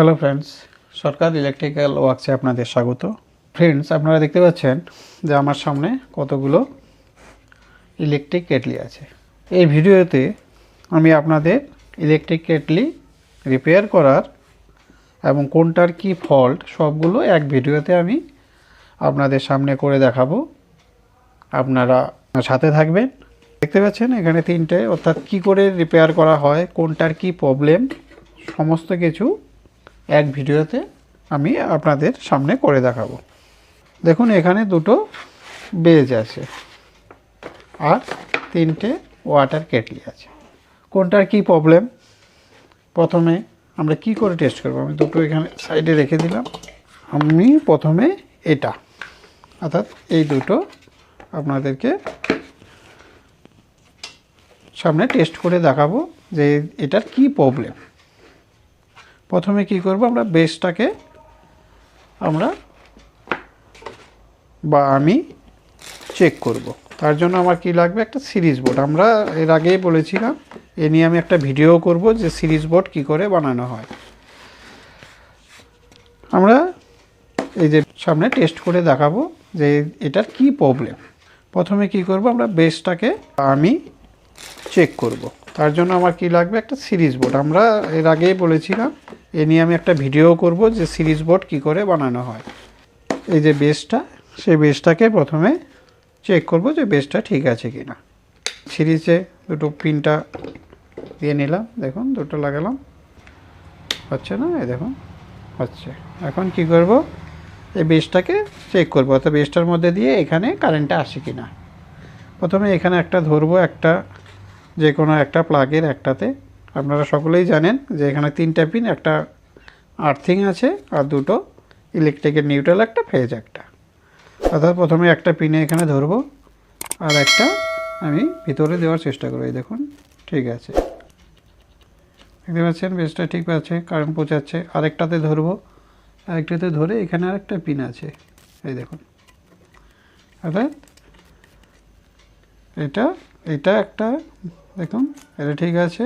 Hello friends Sarkar electrical ওয়ার্কসে আপনাদের স্বাগত। ফ্রেন্ডস আপনারা দেখতে পাচ্ছেন যে আমার সামনে কতগুলো ইলেকট্রিক কেটলি আছে। এই ভিডিওতে আমি আপনাদের ইলেকট্রিক কেটলি রিপেয়ার করার এবং কোনটার কি ফল্ট সবগুলো এক ভিডিওতে আমি আপনাদের সামনে করে দেখাবো। আপনারা সাথে থাকবেন। দেখতে পাচ্ছেন এখানে তিনটে, অর্থাৎ কি করে রিপেয়ার করা হয়, কোনটার কি প্রবলেম সমস্ত কিছু এক ভিডিওতে আমি আপনাদের সামনে করে দেখাবো। দেখুন, এখানে দুটো বেজ আছে আর তিনটে ওয়াটার কেটলি আছে। কোনটার কি প্রবলেম প্রথমে আমরা কি করে টেস্ট করব? আমি দুটো এখানে সাইডে রেখে দিলাম। আমি প্রথমে এটা, অর্থাৎ এই দুটো আপনাদেরকে সামনে টেস্ট করে দেখাবো যে এটার কি প্রবলেম প্রথমে কি করব, আমরা বেসটাকে আমরা বা আমি চেক করব। তার জন্য আমার কি লাগবে? একটা সিরিজ বোর্ড আমরা এর আগেই বলেছিলাম, এ নিয়ে আমি একটা ভিডিও করব যে সিরিজ বোর্ড কি করে বানানো হয়। আমরা এই যে সামনে টেস্ট করে দেখাবো যে এটার কি প্রবলেম প্রথমে কি করব, আমরা বেসটাকে আমি চেক করব। তার জন্য আমার কি লাগবে? একটা সিরিজ বোর্ড আমরা এর আগেই বলেছিলাম এ নিয়ে আমি একটা ভিডিও করব যে সিরিজ বোর্ড কি করে বানানো হয়। এই যে বেসটা, সেই বেসটাকে প্রথমে চেক করব যে বেসটা ঠিক আছে কি না সিরিজে দুটো পিনটা দিয়ে নিলাম, দেখুন দুটো লাগালাম। হচ্ছে না? এই দেখুন, হচ্ছে। এখন কি করব? এই বেসটাকে চেক করব, অর্থাৎ বেসটার মধ্যে দিয়ে এখানে কারেন্টটা আসে কি না প্রথমে এখানে একটা ধরবো, একটা যে কোনো একটা প্লাগের একটাতে। আপনারা সকলেই জানেন যে এখানে তিনটা পিন, একটা আর্থিং আছে আর দুটো ইলেকট্রিকের নিউট্রাল একটা ফেজ একটা। অর্থাৎ প্রথমে একটা পিনে এখানে ধরবো আর একটা আমি ভিতরে দেওয়ার চেষ্টা করব। এই দেখুন, ঠিক আছে। দেখতে পাচ্ছেন বেসটা ঠিক আছে কারেন্ট পৌঁছাচ্ছে। আরেকটাতে ধরবো, আরেকটাতে ধরে এখানে আরেকটা পিন আছে। এই দেখুন, অর্থাৎ এটা এটা একটা, দেখুন, এটা ঠিক আছে।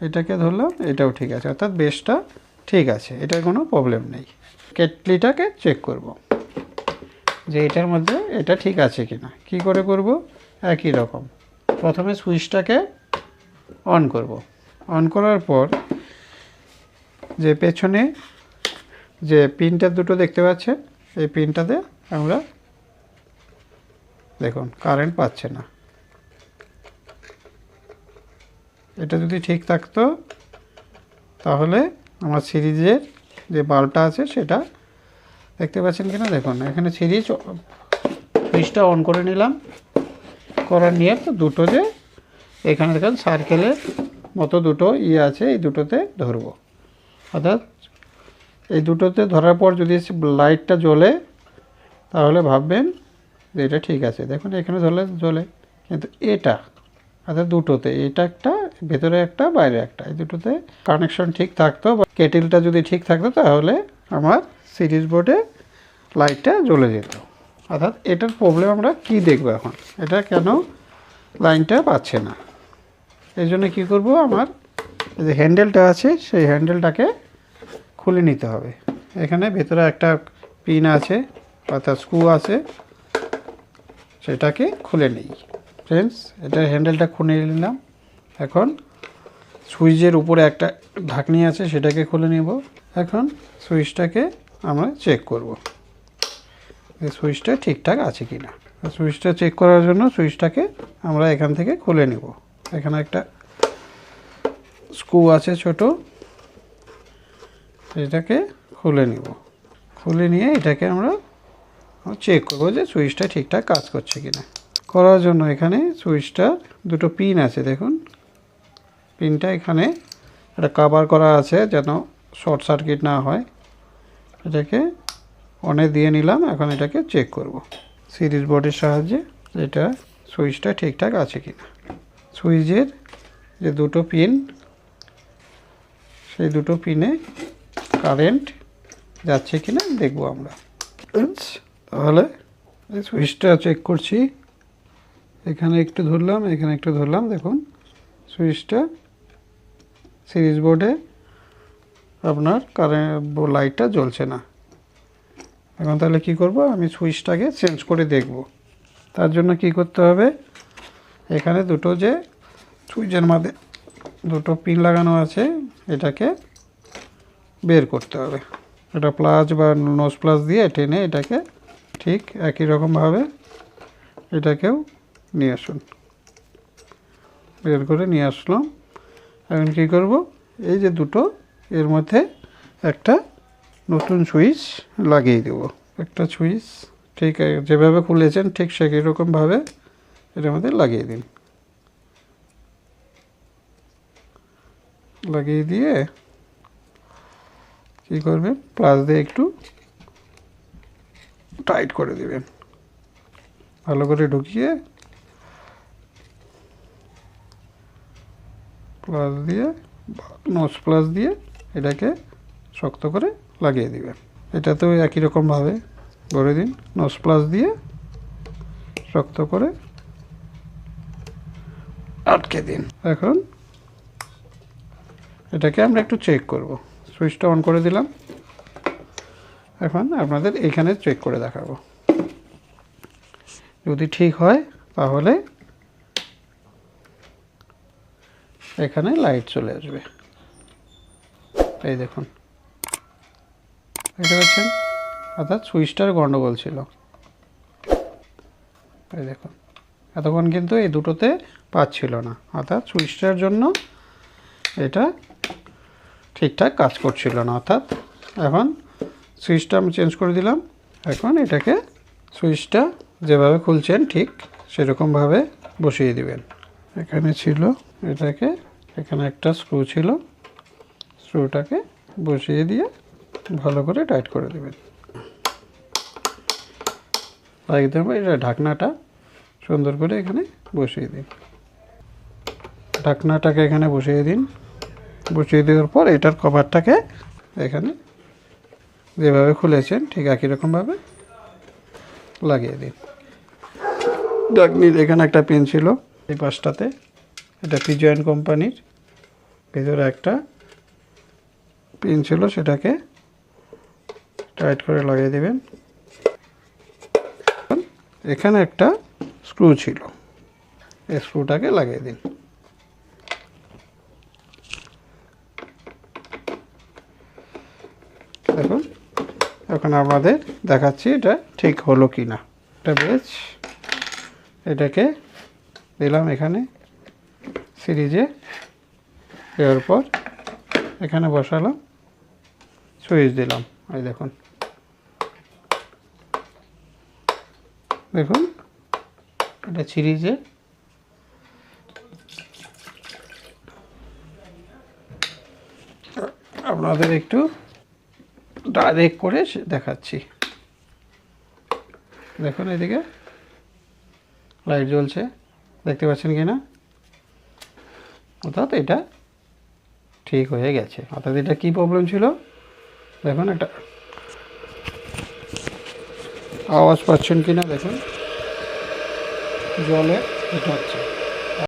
এটাকে ধরলাম, এটাও ঠিক আছে, অর্থাৎ বেসটা ঠিক আছে, এটার কোনো প্রবলেম নেই। কেটলিটাকে চেক করব, যে এটার মধ্যে এটা ঠিক আছে কি না কী করে করব? একই রকম। প্রথমে সুইচটাকে অন করব। অন করার পর যে পেছনে যে পিনটা দুটো দেখতে পাচ্ছেন, এই পিনটাতে আমরা দেখুন, কারেন্ট পাচ্ছে না। এটা যদি ঠিক থাকতো, তাহলে আমার সিরিজের যে বাল্বটা আছে সেটা দেখতে পাচ্ছেন কিনা? দেখুন, এখানে সিরিজ সুইচটা অন করে নিলাম। করার নিয়ে তো দুটো যে এখানে দেখেন সার্কেলের মতো দুটো ইয়ে আছে, এই দুটোতে ধরবো। অর্থাৎ এই দুটোতে ধরার পর যদি লাইটটা জ্বলে, তাহলে ভাববেন যে এটা ঠিক আছে। দেখুন, এখানে ধরলে জ্বলে। কিন্তু এটা, অর্থাৎ দুটোতে, এটা একটা ভেতরে একটা, বাইরে একটা, এই দুটোতে কানেকশন ঠিক থাকতো। বা কেটেলটা যদি ঠিক থাকতো, তাহলে আমার সিরিজ বোর্ডে লাইটটা জ্বলে যেত। অর্থাৎ এটার প্রবলেম আমরা কি দেখব এখন? এটা কেন লাইনটা পাচ্ছে না? এই জন্য কী করব আমার যে হ্যান্ডেলটা আছে, সেই হ্যান্ডেলটাকে খুলে নিতে হবে। এখানে ভেতরে একটা পিন আছে, অর্থাৎ স্ক্রু আছে, সেটাকে খুলে নিই। ফ্রেন্ডস এটার হ্যান্ডেলটা খুলে নিলাম। এখন সুইচের উপরে একটা ঢাকনি আছে, সেটাকে খুলে নেব। এখন সুইচটাকে আমরা চেক করব সুইচটা ঠিকঠাক আছে কি না সুইচটা চেক করার জন্য সুইচটাকে আমরা এখান থেকে খুলে নেব। এখানে একটা স্ক্রু আছে ছোট এটাকে খুলে নিব। খুলে নিয়ে এটাকে আমরা চেক করব যে সুইচটা ঠিকঠাক কাজ করছে কিনা। করার জন্য এখানে সুইচটা দুটো পিন আছে, দেখুন। পিনটা এখানে একটা কাভার করা আছে যেন শর্ট সার্কিট না হয়। এটাকে অনে দিয়ে নিলাম, এখন এটাকে চেক করব। সিরিজ বোর্ডের সাহায্যে এটা সুইচটা ঠিকঠাক আছে কি না সুইচের যে দুটো পিন সেই দুটো পিনে কারেন্ট যাচ্ছে কি না দেখব আমরা। তাহলে সুইচটা চেক করছি। এখানে একটু ধরলাম, এখানে একটু ধরলাম, দেখুন। সুইচটা সিরিজ বোর্ডে আপনার কারেন্ট লাইটটা জ্বলছে না। এখন তাহলে কি করব? আমি সুইচটাকে চেঞ্জ করে দেখব। তার জন্য কি করতে হবে? এখানে দুটো যে সুইচের মধ্যে দুটো পিন লাগানো আছে, এটাকে বের করতে হবে। এটা প্লাস বা নোজ প্লাস দিয়ে টেনে এটাকে ঠিক একই রকমভাবে এটাকেও নিয়ে আসুন। বের করে নিয়ে আসলাম। এখন কী করব? এই যে দুটো, এর মধ্যে একটা নতুন সুইচ লাগিয়ে দেব। একটা সুইচ, ঠিক যেভাবে খুলেছেন ঠিক সেই রকমভাবে এটার মধ্যে লাগিয়ে দিন। লাগিয়ে দিয়ে কী করবেন? প্লাস দিয়ে একটু টাইট করে দিবেন। ভালো করে ঢুকিয়ে প্লাস দিয়ে নোজ প্লাস দিয়ে এটাকে শক্ত করে লাগিয়ে দিবেন এটাতেও একই রকমভাবে করে দিন। নোজ প্লাস দিয়ে শক্ত করে আটকে দিন। এখন এটাকে আমরা একটু চেক করব। সুইচটা অন করে দিলাম। এখন আপনাদের এখানে চেক করে দেখাবো। যদি ঠিক হয়, তাহলে এখানে লাইট চলে আসবে। এই দেখুন। দেখতে পাচ্ছেন? অর্থাৎ সুইচটার গণ্ডগোল ছিল। এই দেখুন। এতক্ষণ কিন্তু এই দুটোতে পাচ্ছিল না। অর্থাৎ সুইচটার জন্য এটা ঠিকঠাক কাজ করছিল না। অর্থাৎ এখন সুইচটা আমি চেঞ্জ করে দিলাম। এখন এটাকে সুইচটা যেভাবে খুলছেন ঠিক সেরকমভাবে বসিয়ে দিবেন। এখানে ছিল এটাকে এখানে একটা স্ক্রু ছিল। স্ক্রুটাকে বসিয়ে দিয়ে ভালো করে টাইট করে দেবেন। এটা ঢাকনাটা সুন্দর করে এখানে বসিয়ে দিন। ঢাকনাটাকে এখানে বসিয়ে দিন। বসিয়ে দেওয়ার পর এটার কভারটাকে এখানে যেভাবে খুলেছেন ঠিক একই রকমভাবে লাগিয়ে দিন। ডাকনির এখানে একটা পেন ছিল। এই পাশটাতে এটা পিজয়েন কোম্পানির ভিতরে একটা পিন ছিল, সেটাকে টাইট করে লাগিয়ে দেবেন। এখানে একটা স্ক্রু ছিল, এই স্ক্রুটাকে লাগিয়ে দিন। দেখুন, এখন আমাদের দেখাচ্ছি এটা ঠিক হলো কি না এটা বেশ, এটাকে দিলাম এখানে সিরিজে। দেওয়ার পর এখানে বসালাম, সুইচ দিলাম। এই দেখুন। দেখুন, এটা সিরিজে। আপনাদের একটু ডাইরেক্ট করে দেখাচ্ছি। দেখুন এদিকে, লাইট জ্বলছে। দেখতে পাচ্ছেন কি না? অর্থাৎ এটা ঠিক হয়ে গেছে। অর্থাৎ এটা কী প্রবলেম ছিল? দেখুন একটা আওয়াজ পাচ্ছেন কি না দেখুন। জলে হচ্ছে।